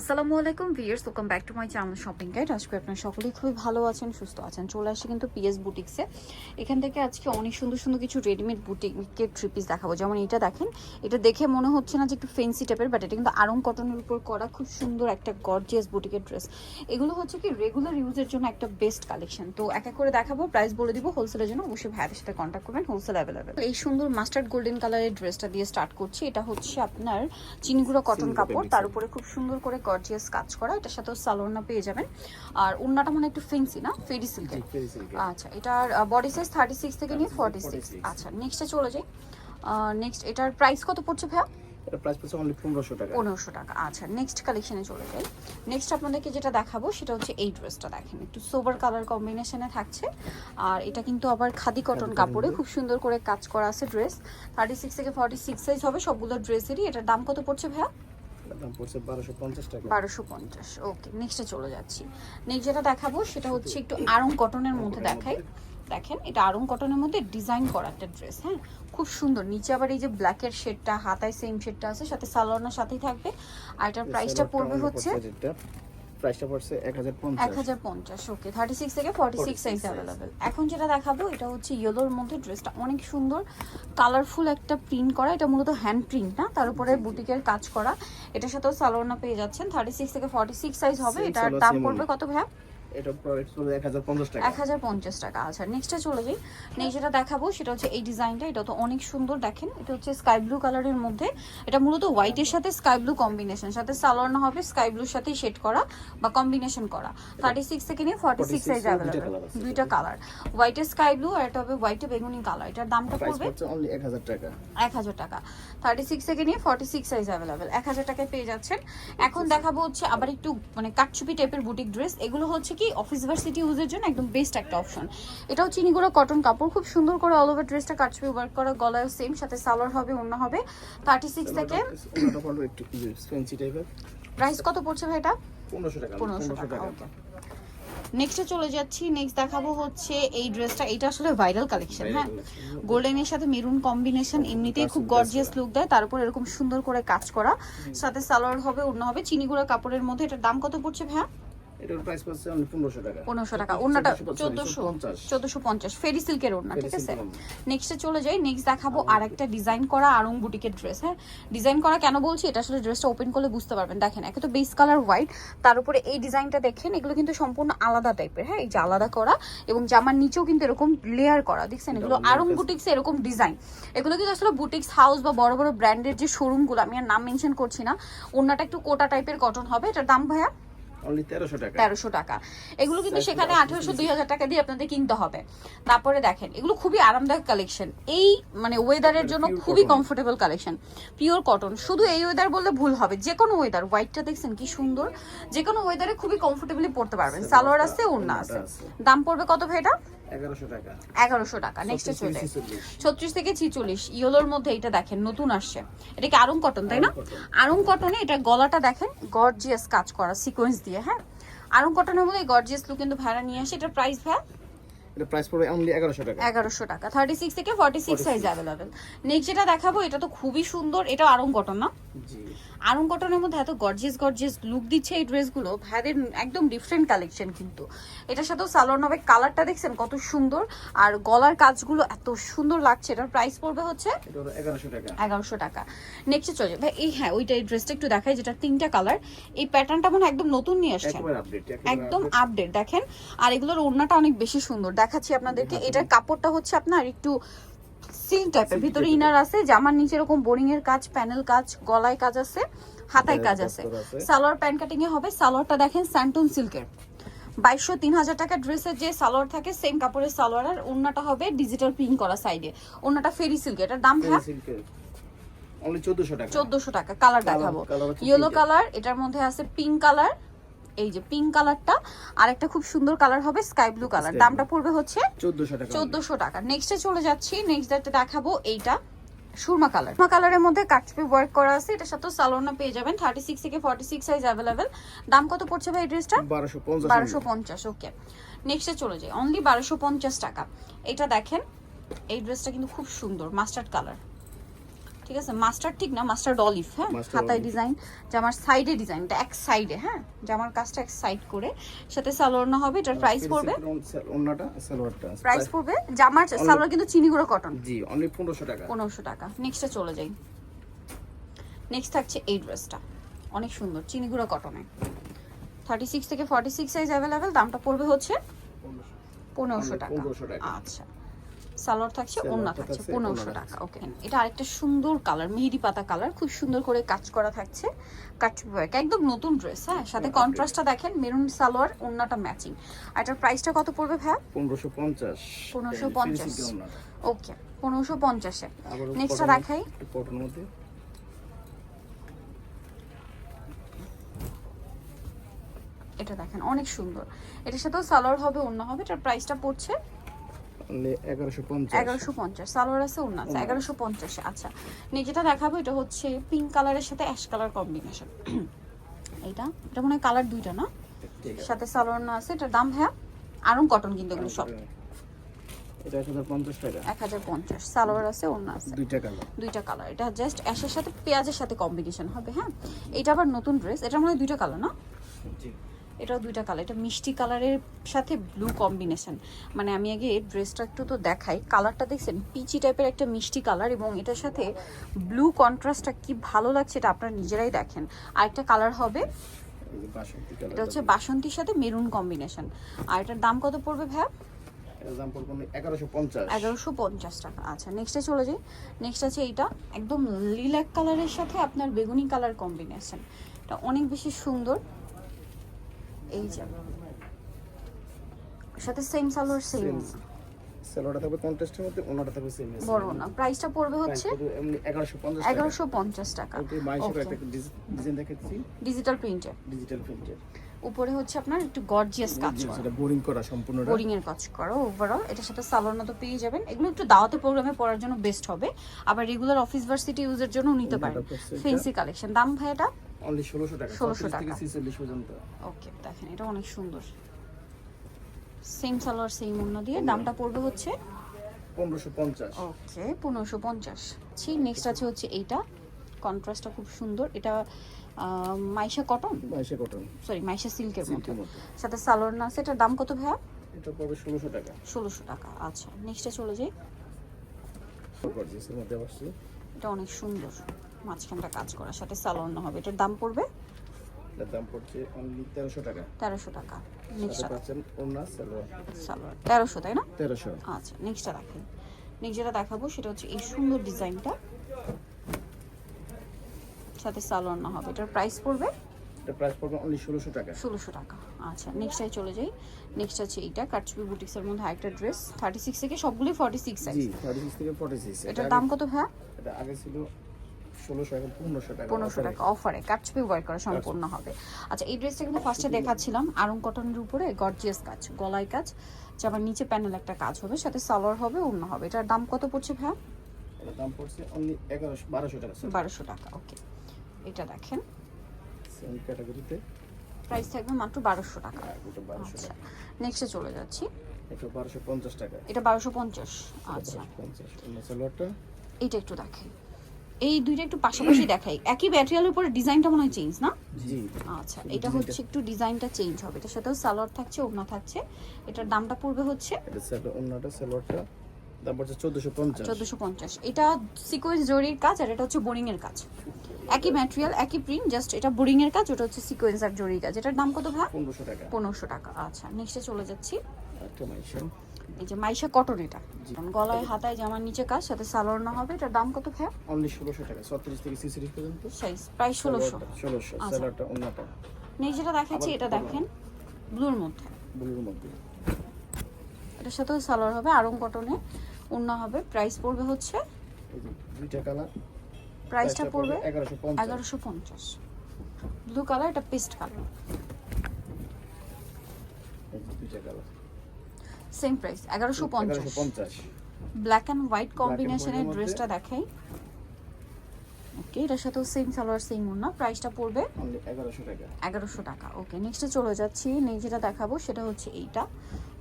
আসসালামু আলাইকুম viewers welcome back to my channel shopping guide আজকে আপনারা সকলেই খুবই ভালো আছেন সুস্থ আছেন। চলে আসছে কিন্তু পিএস বুটিক্সে এখান থেকে আজকে অনেক সুন্দর সুন্দর কিছু রেডিমেড বুটিকের থ্রি পিস দেখাবো। যেমন এটা দেখেন এটা দেখে মনে হচ্ছে না যে একটু ফেন্সি টাইপের বাট এটা কিন্তু আরং কটনের উপর করা খুব সুন্দর একটা গর্জিয়াস বুটিকের ড্রেস এগুলো হচ্ছে কি রেগুলার ইউজের জন্য একটা বেস্ট কালেকশন তো এক এক করে দেখাবো প্রাইস বলে দিব হোলসেলের জন্য অবশ্যই ভাইয়ের সাথে কন্ট্যাক্ট করবেন হোলসেল অ্যাভেলেবেল এই সুন্দর মাস্টার্ড গোল্ডেন কালারের ড্রেসটা দিয়ে স্টার্ট করছি। এটা হচ্ছে আপনার চিনিগুড়ো কটন কাপড় তার উপরে খুব সুন্দর করে গর্জিয়াস কাজ করা এটার সাথেও সালোয়ারনা পেয়ে যাবেন। আর ওন্নাটা মানে একটু ফেন্সি না? ফেরি সিল্কের সিল্কের। আচ্ছা এটার বডি সাইজ থার্টি সিক্স থেকে নিয়ে 36 ফর্টি সিক্স 46 আচ্ছা নেক্সটে চলে যাই। নেক্সট এটার প্রাইস কত পড়ছে ভাইয়া? এটা প্রাইস পড়ছে অনলি পনেরোশো টাকা। পনেরোশো টাকা। আচ্ছা নেক্সট কালেকশনে চলে যাই। নেক্সট আপনাদেরকে যেটা দেখাবো সেটা হচ্ছে এই ড্রেসটা দেখেন। একটু সোবার কালার কম্বিনেশনে থাকছে। আর এটা কিন্তু আবার খাদি কটন কাপড়ে খুব সুন্দর করে কাজ করা আছে ড্রেস থার্টি সিক্স থেকে ফর্টি সিক্স সাইজ হবে সবগুলো ড্রেসেরই এটার দাম কত পড়ছে ভাইয়া? দাম পড়ছে টাকা। ওকে নেক্সটে চলে যাচ্ছি। নেক্সট যেটা দেখাবো সেটা হচ্ছে একটু আরং কটনের মধ্যে দেখাই। দেখেন এটা আরং কটনের মধ্যে ডিজাইন করা একটা ড্রেস হ্যাঁ? খুব সুন্দর। নিচে আবার এই যে ব্ল্যাকের শেডটা হাতায় সেম শেডটা আছে সাথে সালোয়ারের সাথেই থাকবে। আর এটার প্রাইসটা পড়বে হচ্ছে প্রাইসটা পড়ছে এক হাজার এক পঞ্চাশ হাজার পঞ্চাশ ওকে থার্টি সিক্স থেকে ফর্টি সিক্স 46 সাইজ अवेलेबल এখন যেটা দেখাবো এটা হচ্ছে ইয়েলোর মধ্যে ড্রেসটা অনেক সুন্দর কালারফুল একটা প্রিন্ট করা। এটা মূলত হ্যান্ড প্রিন্ট না তার উপরে বুটিকের কাজ করা। এটার সাথেও সালোয়ারনা পেয়ে যাচ্ছেন। থার্টি সিক্স থেকে ফর্টি সিক্স সাইজ হবে। এটা এটার দাম পড়বে কত ভাইয়া? এটা প্রাইস পড়বে টাকা। টাকা আচ্ছা নেক্সটে চলে যাই। নেক্সট যেটা দেখাবো সেটা হচ্ছে এই ডিজাইনটা এটা তো অনেক সুন্দর দেখেন। এটা হচ্ছে স্কাই ব্লু কালারের মধ্যে। এটা মূলত হোয়াইটের সাথে স্কাই ব্লু কম্বিনেশন সাথে সালোয়ার হবে স্কাই ব্লুর সাথে শেড করা বা কম্বিনেশন করা। থেকে নিয়ে 46 সাইজ দুইটা কালার স্কাই ব্লু আর এটা হবে হোয়াইটে বেগুনি কালার এটার দামটা পড়বে অনলি টাকা। থেকে নিয়ে ফর্টি সিক্স সাইজ টাকায় পেয়ে যাচ্ছেন। এখন দেখাবো হচ্ছে আবার একটু মানে কাটচুপি টাইপের বুটিক ড্রেস এগুলো হচ্ছে কি অফিস ভার্সিটি ইউজের জন্য একদম বেস্ট একটা অপশন এটাও চিনিগুড়ো কটন কাপড় খুব সুন্দর করে অল ওভার ড্রেসটা কাটচুপি ওয়ার্ক করা গলায় সেম সাথে সালোয়ার হবে অন্য হবে। থার্টি সিক্স থেকে প্রাইস কত পড়ছে ভাই এটা? পনেরোশো টাকা পনেরোশো টাকা নেক্সটে চলে যাচ্ছি নেক্সট দেখাবো হচ্ছে এই ড্রেসটা এটা আসলে ভাইরাল কালেকশন হ্যাঁ। গোল্ডেনের সাথে মেরুন কম্বিনেশন এমনিতেই খুব গর্জিয়াস লুক দেয় তার উপর এরকম সুন্দর করে কাজ করা। সাথে সালোয়ার হবে অন্য হবে চিনিগুড়া কাপড়ের মধ্যে এটার দাম কত পড়ছে ভাইয়া? এটার প্রাইস পড়ছে অনলি পনেরোশো টাকা। পনেরোশো টাকা। ওনাটা 1450 চোদ্দশো পঞ্চাশ। চোদ্দশো পঞ্চাশ। ফেরি সিল্কের ওড়না ঠিক আছে। নেক্সটে চলে যাই। নেক্সট দেখাবো আর একটা। ডিজাইন করা আরং বুটিকের ড্রেস হ্যাঁ? ডিজাইন করা কেন বলছি? এটা আসলে ড্রেসটা ওপেন করলে বুঝতে পারবেন। দেখেন একে তো বেস কালার হোয়াইট তার উপরে এই ডিজাইনটা দেখেন এগুলো কিন্তু সম্পূর্ণ আলাদা টাইপের হ্যাঁ? এই যে আলাদা করা এবং জামার নিচেও কিন্তু এরকম লেয়ার করা দেখছেন? এগুলো আরং বুটিক্স এরকম ডিজাইন এগুলো কিন্তু আসলে বুটিক্স হাউস বা বড় বড় ব্র্যান্ডের যে শোরুমগুলো আমি আর নাম মেনশন করছি না ওড়নাটা একটু কোটা টাইপের কটন হবে। এটার দাম ভাইয়া? অনলি তেরোশো টাকা। এগুলো কিন্তু সেখানে আঠারোশো দুই হাজার টাকা দিয়ে আপনাদের কিনতে হবে। তারপরে দেখেন এগুলো খুবই আরামদায়ক কালেকশন এই মানে ওয়েদারের জন্য খুবই কমফোর্টেবল কালেকশন পিওর কটন শুধু এই ওয়েদার বললে ভুল হবে। যে কোনো ওয়েদার হোয়াইটটা দেখছেন কি সুন্দর? যে কোনো ওয়েদারে খুবই কমফোর্টেবলি পড়তে পারবেন। সালোয়ার আছে ওড়না আছে। দাম পড়বে কত ভাই এটা? এগারোশো টাকা। এগারোশো টাকা নেক্সটে ছত্রিশ চলে থেকে ছিচল্লিশ। ছত্রিশ থেকে ছিচল্লিশ ইয়েলোর মধ্যে এটা দেখেন নতুন আসছে। এটা কি আরং কটন তাই না? আরং কটনে এটা গলাটা দেখেন গর্জিয়াস কাজ করা সিকোয়েন্স দিয়ে হ্যাঁ? আরং কটনের মধ্যে গর্জিয়াস লুক কিন্তু ভাড়া নিয়ে আসে। এটার প্রাইস ভাড়া এটা প্রাইস পড়বে অনলি এগারোশো টাকা। এগারোশো টাকা থার্টি সিক্স থেকে forty six size available next যেটা দেখাবো এটা তো খুবই সুন্দর এটা আরং কটন না? আরং কটনের মধ্যে এত গর্জিয়াস গর্জিয়াস লুক দিচ্ছে এই ড্রেসগুলো ভাইদের একদম ডিফারেন্ট কালেকশন কিন্তু। এটার সাথেও সালোয়ার নবে কালারটা দেখছেন? কত সুন্দর। আর গলার কাজগুলো এত সুন্দর লাগছে। এটার প্রাইস পড়বে হচ্ছে এগারোশো টাকা। নেক্সটে চলে ভাই এই হ্যাঁ ওইটা এই ড্রেসটা একটু দেখাই যেটা তিনটা কালার এই প্যাটার্নটা মনে হয় একদম নতুন নিয়ে আসছে। একদম আপডেট দেখেন। আর এগুলোর ওড়নাটা অনেক বেশি সুন্দর। দেখাচ্ছি আপনাদেরকে। এটার কাপড়টা হচ্ছে আপনার একটু টাইপের ভিতরে ইনার আছে জামার নিচে এরকম বোরিং এর কাজ প্যানেল কাজ গলায় কাজ আছে হাতায় কাজ আছে। সালোয়ার প্যান্ট কাটিং এ হবে সালোয়ারটা দেখেন স্যান্টন সিল্কের বাইশশো তিন হাজার টাকা ড্রেসের যে সালোয়ার থাকে সেম কাপড়ের সালোয়ার আর ওড়নাটা হবে ডিজিটাল প্রিন্ট করা সাইডে ওড়নাটা ফেরি সিল্ক এটার দাম হ্যাঁ চোদ্দশো টাকা। চোদ্দশো টাকা কালার দেখাবো। ইয়েলো কালার এটার মধ্যে আছে পিঙ্ক কালার এই যে পিঙ্ক কালারটা আর একটা খুব সুন্দর কালার হবে স্কাই ব্লু কালার দামটা পড়বে হচ্ছে চোদ্দশো টাকা নেক্সটে চলে যাচ্ছি নেক্সট দেখাবো এইটা সুরমা কালার সুরমা কালারের মধ্যে কাটচুপি ওয়ার্ক করা আছে এটার সাথে সালোনা পেয়ে যাবেন থার্টি সিক্স থেকে ফর্টি সিক্স সাইজ অ্যাভেলেবেল দাম কত পড়ছে ভাই এই ড্রেসটা বারোশো পঞ্চাশ ওকে নেক্সটে চলে যাই অনলি বারোশো পঞ্চাশ টাকা। এটা দেখেন এই ড্রেসটা কিন্তু খুব সুন্দর মাস্টার্ড কালার ঠিক আছে? মাস্টার ঠিক না মাস্টার অলিভ হ্যাঁ? হাতায়। ডিজাইন জামার সাইডে ডিজাইনটা এক সাইডে হ্যাঁ? জামার কাজটা এক সাইড করে সাথে সালোয়ার না হবে এটার প্রাইস পড়বে অন্যটা সালোয়ারটা। প্রাইস পড়বে জামার সালোয়ার কিন্তু চিনি গুঁড়ো কটন জি অনলি পনেরোশো টাকা। পনেরোশো টাকা। নেক্সটে চলে যাই। নেক্সট থাকছে এই ড্রেসটা অনেক সুন্দর চিনি গুঁড়ো কটনে থার্টি সিক্স থেকে ফর্টি সিক্স সাইজ অ্যাভেলেবেল দামটা পড়বে হচ্ছে পনেরোশো। টাকা। 1500 টাকা। আচ্ছা। সালোয়ার থাকছে ওন্না থাকছে পনেরোশো টাকা। ওকে এটা আরেকটা সুন্দর কালার মেহেদি পাতা কালার খুব সুন্দর করে কাজ করা থাকছে। কাট একদম নতুন ড্রেস হ্যাঁ? সাথে Okay. কন্ট্রাস্টটা দেখেন মেরুন সালোয়ার ওন্নাটা ম্যাচিং আর এটার প্রাইসটা কত পড়বে ভাইয়া? পনেরোশো পঞ্চাশ। 1550 ওকে পনেরোশো পঞ্চাশে নেক্সটটা দেখাই। এটা দেখেন অনেক সুন্দর। এটার সাথেও সালোয়ার হবে অন্য হবে এটার প্রাইসটা পড়ছে এগারোশো পঞ্চাশ। সালোয়ার আছে আছে এগারোশো পঞ্চাশে। আচ্ছা যেটা দেখাবো এটা হচ্ছে পিঙ্ক কালারের সাথে অ্যাশ কালার কম্বিনেশন এইটা এটা মনে হয় কালার দুইটা না? সাথে সালোয়ার না আছে এটার দাম আরং কটন কিন্তু এগুলো সব। এটা টাকা। সালোয়ার আছে আছে। দুইটা কালার দুইটা কালার এটা জাস্ট অ্যাশের সাথে পেঁয়াজের সাথে কম্বিনেশন হবে হ্যাঁ? এটা আবার নতুন ড্রেস এটা মনে হয় দুইটা কালার না? জি। এটাও দুইটা কালার এটা মিষ্টি কালারের সাথে ব্লু কম্বিনেশন মানে আমি আগে ড্রেসটা একটু তো দেখাই কালারটা দেখছেন? পিচি টাইপের একটা মিষ্টি কালার এবং এটার সাথে ব্লু কন্ট্রাস্টটা কি ভালো লাগছে এটা আপনারা নিজেরাই দেখেন। আরেকটা কালার হবে এটা হচ্ছে বাসন্তীর সাথে মেরুন কম্বিনেশন আর এটার দাম কত পড়বে পড়বে এগারোশো পঞ্চাশ। টাকা। আচ্ছা নেক্সটে চলে যাই। নেক্সট আছে এইটা একদম লিলাক কালারের সাথে আপনার বেগুনি কালার কম্বিনেশন এটা অনেক বেশি সুন্দর। এই যে। সাথে সেম সালোয়ার সেম সেলোটা থাকবে কন্টেস্টের মধ্যে ওনাটা থাকবে সেম বড় না। প্রাইসটা পড়বে হচ্ছে এমনি এগারোশো পঞ্চাশ এগারোশো পঞ্চাশ টাকা। মাইশের ডিজাইন দেখাচ্ছি। ডিজিটাল প্রিন্টে ডিজিটাল প্রিন্টের উপরে হচ্ছে আপনার একটু গর্জিয়াস কাজ করা। সেটা বোরিং করা সম্পূর্ণটা। বোরিং এর কাজ করো ওভারঅল এটার সাথে সালোয়ার মতো পেয়ে যাবেন। এগুলো একটু দাওয়াতে প্রোগ্রামে পড়ার জন্য বেস্ট হবে। আবার রেগুলার অফিস ভার্সিটি ইউজের জন্য নিতে পারেন। ফেন্সি কালেকশন দাম ভাই এটা অনলি ষোলোশো টাকা 1600 টাকা। থেকে ছিচল্লিশ পর্যন্ত। ওকে দেখেন এটা অনেক সুন্দর। সেম সালোয়ার সেম অন্য দিয়ে দামটা পড়বে হচ্ছে? পনেরোশো পঞ্চাশ। ওকে পনেরোশো পঞ্চাশ। ছি নেক্সট আছে হচ্ছে এইটা। কন্ট্রাস্টটা খুব সুন্দর। এটা মাইশা কটন বাইশে কটন সরি মাইশা সিল্কের মধ্যে। সাথে সালোয়ার না আছে এটার দাম কত ভাইয়া? এটা পড়বে ষোলোশো টাকা। ষোলোশো টাকা আচ্ছা। নেক্সটে চলে যাই। এটা অনেক সুন্দর। মাঝখানটা কাজ করা সাথে সালোয়ার না হবে। এটার দাম পড়বে? এটার দাম পড়ছে অনলি তেরোশো টাকা। তেরোশো টাকা নেক্সট সাথে পাচ্ছেন ওনা সালোয়ার সালোয়ার তেরোশো তাই না? তেরোশো। আচ্ছা নেক্সটটা নেক্সট যেটা দেখাবো সেটা হচ্ছে এই সুন্দর ডিজাইনটা। সাথে সালোয়ার না হবে। এটার প্রাইস পড়বে? এটা প্রাইস পড়বে অনলি ষোলোশো টাকা। ষোলোশো টাকা। আচ্ছা নেক্সটটাই চলে যাই। নেক্সট আছে এইটা কাটচুপি বুটিক্সের মধ্যে আরেকটা ড্রেস থার্টি সিক্স থেকে সবগুলোই ফর্টি সিক্স সাইজ জি থার্টি সিক্স থেকে ফর্টি সিক্স এটার দাম কত ভাইয়া? এটা আগে ছিল ষোলোশো এখন পনেরোশো টাকা পনেরোশো টাকা অফারে কাটচুপি ওয়ার্ক করা সম্পূর্ণ হবে। আচ্ছা এই ড্রেসটা কিন্তু ফার্স্টে দেখাচ্ছিলাম। আরং কটনের উপরে গর্জিয়াস কাজ গলায় কাজ। যাবার নিচে প্যানেল একটা কাজ হবে সাথে সালোয়ার হবে অন্য হবে। এটার দাম কত পড়ছে ভাইয়া? এটার দাম পড়ছে অনলি এগারোশো বারোশো টাকা বারোশো টাকা ওকে এটা দেখেন। সেম ক্যাটাগরিতে প্রাইস থাকবে মাত্র বারোশো টাকা। আচ্ছা নেক্সটে চলে যাচ্ছি। এটা বারোশো পঞ্চাশ টাকা। এটা বারোশো পঞ্চাশ আচ্ছা। বারোশো পঞ্চাশ। এইটা একটু দেখাই এই দুইটা একটু পাশাপাশি দেখাই। একই ব্যাটারিয়ালের উপরে ডিজাইনটা মনে হয় চেঞ্জ না? জি। আচ্ছা এটা হচ্ছে একটু ডিজাইনটা চেঞ্জ হবে। এটার সাথেও সালোয়ার থাকছে ওড়না থাকছে। এটার দামটা পড়বে হচ্ছে এটা অন্যটা সালোয়ারটা। দাম পড়ছে চোদ্দোশো পঞ্চাশ। চোদ্দোশো পঞ্চাশ। এটা সিকোয়েন্স জরির কাজ আর এটা হচ্ছে বোরিং এর কাজ। একই ম্যাটেরিয়াল একই প্রিন্ট জাস্ট এটা বোরিং এর কাজ ওটা হচ্ছে সিকোয়েন্স আর জরির কাজ। এটার দাম কত ভাই পনেরোশো টাকা। পনেরোশো টাকা। আচ্ছা নেক্সটে চলে যাচ্ছি। একটা এই যে মাইশা কটন এটা। গলায় হাতায় জামার নিচে কাজ সাথে সালোয়ার না হবে। এটার দাম কত ভাই অনলি ষোলোশো টাকা ছত্রিশ থেকে ছিচল্লিশ পর্যন্ত। সাইজ প্রায় ষোলোশো। ষোলোশো আচ্ছা। সালোয়ারটা অন্যটা। যেটা দেখাচ্ছি এটা দেখেন ব্লুর মধ্যে। ব্লুর মধ্যে। এটার সাথেও সালোয়ার হবে আরং কটনে। অন্য হবে প্রাইস পড়বে হচ্ছে? দুইটা কালার প্রাইসটা পড়বে এগারোশো পঞ্চাশ। এগারোশো পঞ্চাশ। ব্লু কালার এটা পেস্ট কালার দুইটা কালার সেম প্রাইস এগারোশো পঞ্চাশ। এগারোশো পঞ্চাশ। ব্ল্যাক অ্যান্ড হোয়াইট কম্বিনেশনের এর ড্রেসটা দেখাই। ওকে এটার সাথেও সেম সালোয়ার সেম না প্রাইসটা পড়বে অনলি এগারোশো টাকা। এগারোশো টাকা। ওকে নেক্সটে চলে যাচ্ছি। নেক্সট যেটা দেখাবো সেটা হচ্ছে এইটা।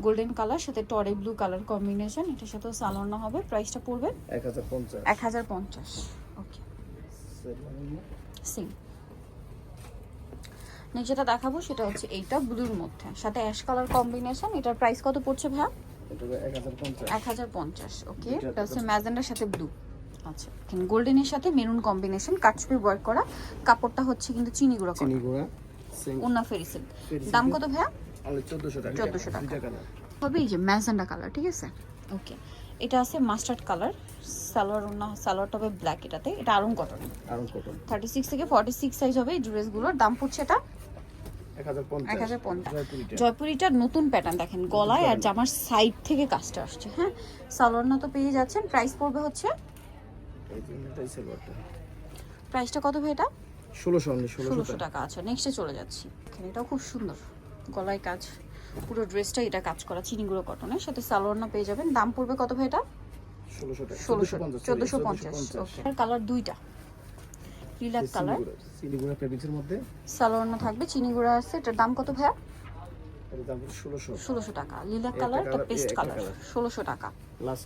গোল্ডেন কালার সাথে টরে ব্লু কালার কম্বিনেশন এটার সাথেও সালোয়ার না হবে। প্রাইসটা পড়বে এক হাজার পঞ্চাশ। এক হাজার পঞ্চাশ। ওকে সিং নেক্সট যেটা দেখাবো সেটা হচ্ছে এইটা ব্লুর মধ্যে। সাথে অ্যাশ কালার কম্বিনেশন এটার প্রাইস কত পড়ছে ভাইয়া? এটা এক হাজার পঞ্চাশ। ওকে। এটা হচ্ছে ম্যাজেন্ডার সাথে ব্লু। আচ্ছা এখানে গোল্ডেনের সাথে মেরুন কম্বিনেশন কাটছবি ওয়ার্ক করা। কাপড়টা হচ্ছে কিন্তু চিনি গুঁড়ো চিনি গুঁড়া উন্না ফেরি সিল্ক দাম কত ভাইয়া? চোদ্দোশো টাকা। 1400 টাকা। হবে এই যে ম্যাজেন্ডা কালার ঠিক আছে? ওকে। এটা আছে মাস্টার্ড কালার সালোয়ার উন্না সালোয়ারটা হবে ব্ল্যাক এটাতে। এটা Aarong cotton Aarong cotton thirty six থেকে ফর্টি সিক্স সাইজ হবে এই ড্রেসগুলোর দাম পড়ছে এটা জয়পুরিটার নতুন প্যাটার্ন দেখেন গলায় আর জামার সাইড থেকে কাজটা আসছে হ্যাঁ? সালোয়ার না তো পেয়ে যাচ্ছেন প্রাইস পড়বে হচ্ছে? প্রাইসটা কত ভাই এটা? ষোলোশো ষোলোশো টাকা। আচ্ছা নেক্সটে চলে যাচ্ছি। এখানে এটাও খুব সুন্দর গলায় কাজ পুরো ড্রেসটা এটা কাজ করা চিনি গুঁড়ো কটনের সাথে সালোয়ার না পেয়ে যাবেন। দাম পড়বে কত ভাই এটা? ষোলোশো টাকা ষোলোশো চোদ্দোশো পঞ্চাশ কালার দুইটা? Lilac colour. চিনিগুড়া ফেব্রিক্সের মধ্যে। সালোয়ার না থাকবে চিনি গুঁড়া আছে। এটার দাম কত ভাইয়া? এটার দাম 1600 1600 টাকা। লিলাক কালার এটা পেস্ট কালার। colour। ষোলোশো টাকা। লাস্ট